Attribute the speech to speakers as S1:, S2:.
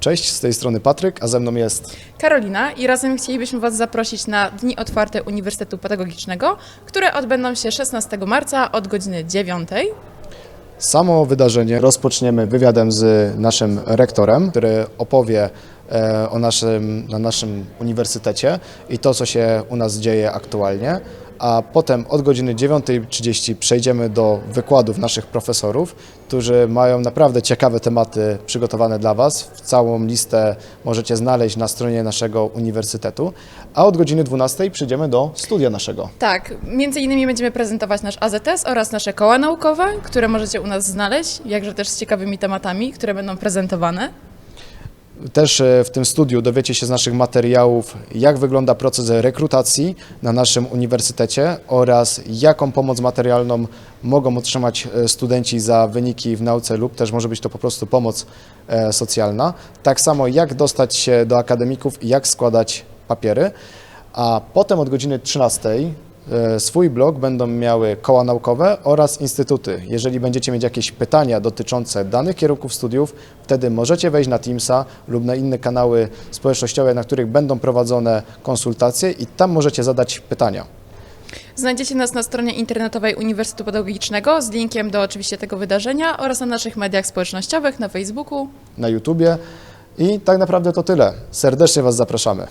S1: Cześć, z tej strony Patryk, a ze mną jest
S2: Karolina i razem chcielibyśmy Was zaprosić na Dni Otwarte Uniwersytetu Pedagogicznego, które odbędą się 16 marca od godziny 9.
S1: samo wydarzenie. Rozpoczniemy wywiadem z naszym rektorem, który opowie e, o naszym, na naszym uniwersytecie i to, co się u nas dzieje aktualnie. A potem od godziny 9.30 przejdziemy do wykładów naszych profesorów, którzy mają naprawdę ciekawe tematy przygotowane dla Was. Całą listę możecie znaleźć na stronie naszego uniwersytetu. A od godziny 12.00 przyjdziemy do studia naszego.
S2: Tak, między innymi będziemy prezentować nasz AZS oraz nasze koła naukowe, które możecie u nas znaleźć, jakże też z ciekawymi tematami, które będą prezentowane.
S1: Też e, w tym studiu dowiecie się z naszych materiałów, jak wygląda proces rekrutacji na naszym uniwersytecie oraz jaką pomoc materialną mogą otrzymać e, studenci za wyniki w nauce lub też może być to po prostu pomoc e, socjalna. Tak samo jak dostać się do akademików i jak składać papiery. A potem od godziny 13 e, swój blog będą miały koła naukowe oraz instytuty. Jeżeli będziecie mieć jakieś pytania dotyczące danych kierunków studiów, wtedy możecie wejść na Teamsa lub na inne kanały społecznościowe, na których będą prowadzone konsultacje i tam możecie zadać pytania.
S2: Znajdziecie nas na stronie internetowej Uniwersytetu Pedagogicznego z linkiem do oczywiście tego wydarzenia oraz na naszych mediach społecznościowych, na Facebooku.
S1: na YouTubie. I tak naprawdę to tyle. Serdecznie Was zapraszamy.